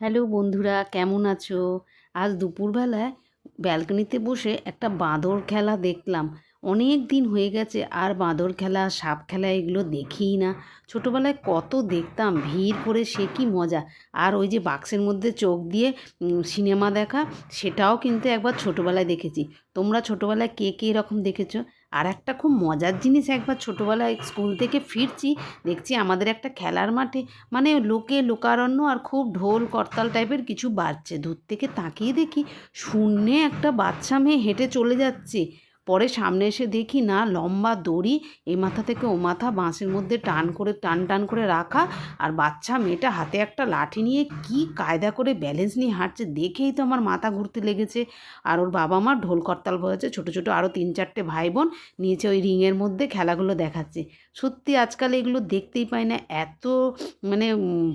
Hello বন্ধুরা, কেমন আছো? আজ দুপুরবেলায় ব্যালকনিতে বসে একটা বাঁদর খেলা দেখলাম। অনেক দিন হয়ে গেছে, আর বাঁদর খেলা, সাপ খেলা এগুলো দেখিই না। ছোটোবেলায় কত দেখতাম, ভিড় করে সে কি মজা। আর ওই যে বাক্সের মধ্যে চোখ দিয়ে সিনেমা দেখা, সেটাও কিন্তু একবার ছোটোবেলায় দেখেছি। তোমরা ছোটোবেলায় কে কে এরকম দেখেছ? আর একটা খুব মজার জিনিস একবার ছোটোবেলায় স্কুল থেকে ফিরছি, দেখছি আমাদের একটা খেলার মাঠে মানে লোকে লোকারণ্য আর খুব ঢোল, করতাল টাইপের কিছু বাজছে। দূর থেকে তাকিয়ে দেখি শূন্যে একটা বাচ্চা মেয়ে হেঁটে চলে যাচ্ছে। পরে সামনে এসে দেখি, না, লম্বা দড়ি, এ মাথা থেকে ও মাথা, বাঁশের মধ্যে টান করে, টান টান করে রাখা। আর বাচ্চা মেয়েটা হাতে একটা লাঠি নিয়ে কি কায়দা করে ব্যালেন্স নিয়ে হাঁটছে, দেখেই তো আমার মাথা ঘুরতে লেগেছে। আর ওর বাবা মা ঢোল করতাল বাজাচ্ছে ছোটো ছোটো আরও তিন, চারটে ভাই বোন নিয়েছে ওই রিংয়ের মধ্যে খেলাগুলো দেখাচ্ছে। সত্যি আজকাল এগুলো দেখতেই পাই না, এত মানে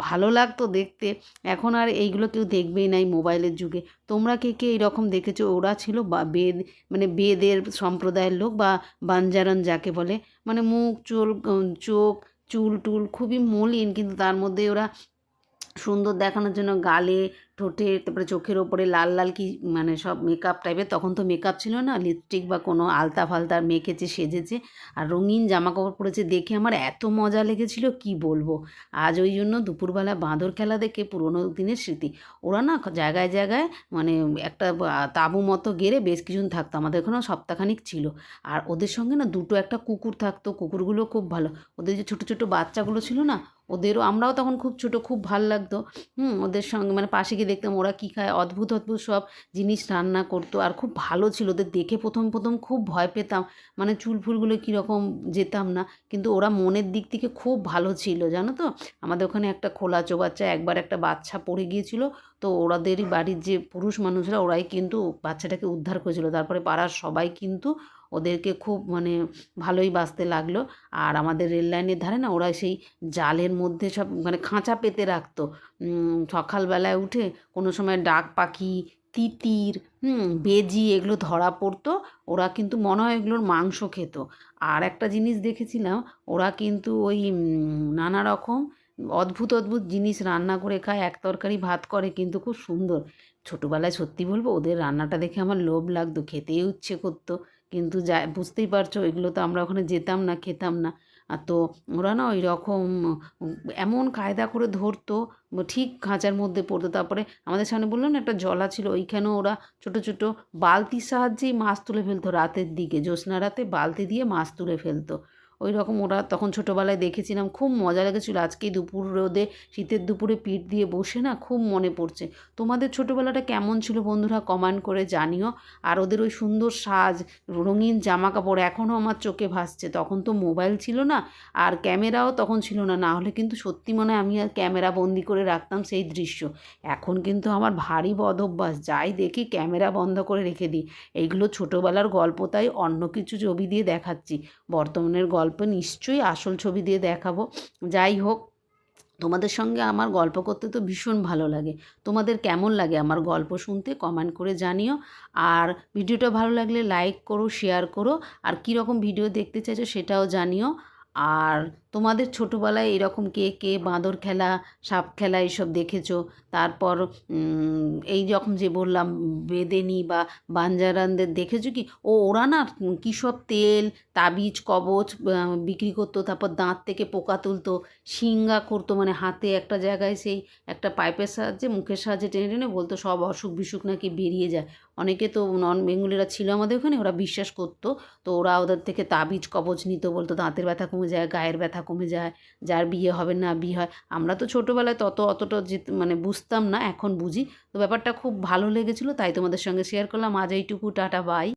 ভালো লাগতো দেখতে। এখন আর এইগুলো কেউ দেখবেই নাই মোবাইলের যুগে। তোমরা কে কে এইরকম দেখেছ? ওরা ছিল বা বেদ মানে বেদের সম্প্রদায়ের লোক বা বাঞ্জারন যাকে বলে। মানে মুখ, চুল চোখ, চুল, টুল খুবই মলিন, কিন্তু তার মধ্যে ওরা সুন্দর দেখানোর জন্য গালে ঠোঁটে, তারপরে চোখের ওপরে লাল লাল কি মানে সব মেকআপ টাইপের তখন তো মেকআপ ছিল না লিপস্টিক বা কোনো আলতা ফালতা মেখেছে সেজেছে আর রঙিন জামা কাপড় পরেছে দেখে আমার এত মজা লেগেছিল, কি বলব? আজ ওই জন্য দুপুরবেলা বাঁদর খেলা দেখে পুরোনো দিনের স্মৃতি। ওরা না জায়গায় জায়গায় মানে একটা তাঁবু মতো গেড়ে বেশ কিছুদিন থাকতো, আমাদের ওখানেও সপ্তাহখানিক ছিল। আর ওদের সঙ্গে না দুটো একটা কুকুর থাকতো, কুকুরগুলো খুব ভালো। ওদের যে ছোটো ছোটো বাচ্চাগুলো ছিল না, ওদেরও আমরাও তখন খুব ছোটো, খুব ভালো লাগতো। হুম, ওদের সঙ্গে মানে পাশে গিয়ে দেখতাম ওরা কী খায়, অদ্ভুত অদ্ভুত সব জিনিস রান্না করতো। আর খুব ভালো ছিল, ওদের দেখে প্রথম প্রথম খুব ভয় পেতাম। মানে চুল ফুলগুলো কীরকম যেতাম না, কিন্তু ওরা মনের দিক থেকে খুব ভালো ছিল, জানো তো? আমাদের ওখানে একটা খোলা চোবাচ্চা, একবার একটা বাচ্চা পড়ে গিয়েছিল। তো ওরাদেরই বাড়ির যে পুরুষ মানুষরা, ওরাই কিন্তু বাচ্চাটাকে উদ্ধার করেছিল। তারপরে পাড়ার সবাই কিন্তু ওদেরকে খুব মানে ভালোই বাঁচতে লাগল। আর আমাদের রেল লাইনের ধারে না ওরা সেই জালের মধ্যে সব মানে খাঁচা পেতে রাখতো। সকালবেলায় উঠে কোনো সময় ডাক পাখি, তিতির, হুম, বেজি এগুলো ধরা পড়তো। ওরা কিন্তু মনে হয় এগুলোর মাংস খেত। আর একটা জিনিস দেখেছিলাম, ওরা কিন্তু ওই নানা রকম অদ্ভুত অদ্ভুত জিনিস রান্না করে খায়। এক তরকারি ভাত করে কিন্তু খুব সুন্দর। ছোটোবেলায় সত্যি বলব, ওদের রান্নাটা দেখে আমার লোভ লাগতো খেতেই ইচ্ছে করতো। কিন্তু যা, বুঝতেই পারছ, এগুলো তো আমরা ওখানে যেতাম না, খেতাম না। আর তো ওরা না ওই রকম এমন কায়দা করে ধরতো, ঠিক খাঁচার মধ্যে পড়তো। তারপরে আমাদের সামনে বলল না, একটা জলা ছিল, ওইখানেও ওরা ছোট ছোট বালতির সাহায্যেই মাছ তুলে ফেলতো রাতের দিকে। জ্যোৎস্না রাতে বালতি দিয়ে মাছ তুলে ফেলতো। ওই রকম ওরা তখন ছোটোবেলায় দেখেছিলাম, খুব মজা লেগেছিলো। আজকে দুপুর রোদে শীতের দুপুরে পিঠ দিয়ে বসে না খুব মনে পড়ছে। তোমাদের ছোটোবেলাটা কেমন ছিল বন্ধুরা কমেন্ট করে জানিও। আর ওদের ওই সুন্দর সাজ, রঙিন জামা কাপড় এখনও আমার চোখে ভাসছে। তখন তো মোবাইল ছিল না আর ক্যামেরাও তখন ছিল না। না হলে কিন্তু সত্যি মনে হয় আমি আর ক্যামেরা বন্দি করে রাখতাম সেই দৃশ্য। এখন কিন্তু আমার ভারী বদ অভ্যাস যাই দেখি ক্যামেরা বন্ধ করে রেখে দিই। এইগুলো ছোটোবেলার গল্প, তাই অন্য কিছু ছবি দিয়ে দেখাচ্ছি। বর্তমানের গল্প নিশ্চয়ই আসল ছবি দিয়ে দেখাবো। যাই হোক, তোমাদের সঙ্গে আমার গল্প করতে তো ভীষণ ভালো লাগে। তোমাদের কেমন লাগে আমার গল্প শুনতে কমেন্ট করে জানিও। আর ভিডিওটা ভালো লাগলে লাইক করো, শেয়ার করো। আর কীরকম ভিডিও দেখতে চাইছো সেটাও জানিও। আর তোমাদের ছোটোবেলায় এরকম কে কে বাঁদর খেলা, সাপ খেলা এইসব দেখেছ? তারপর এই যখন যে বললাম, বেদেনি বা বাঞ্জারানদের দেখেছ কি? ও, ওরা না কী সব তেল, তাবিজ, কবচ বিক্রি করতো, তারপর দাঁত থেকে পোকা তুলতো শিঙ্গা করতো মানে হাতে একটা জায়গায় সেই একটা পাইপের সাহায্যে, মুখের সাহায্যে টেনে টেনে বলতো, সব অসুখ বিসুখ নাকি বেরিয়ে যায়। অনেকে তো নন বেঙ্গলিরা ছিল আমাদের ওখানে, ওরা বিশ্বাস করতো। তো ওরা ওদের থেকে তাবিজ কবচ নিত বলতো, দাঁতের ব্যথা কমে যায়, গায়ের ব্যথা কমে যায়, যার বিয়ে হবে না বিয়ে হয়। আমরা তো ছোটোবেলায় তত অতটা যে মানে বুঝতাম না, এখন বুঝি। তো ব্যাপারটা খুব ভালো লেগেছিলো, তাই তোমাদের সঙ্গে শেয়ার করলাম। আজ এইটুকু, টাটা বাই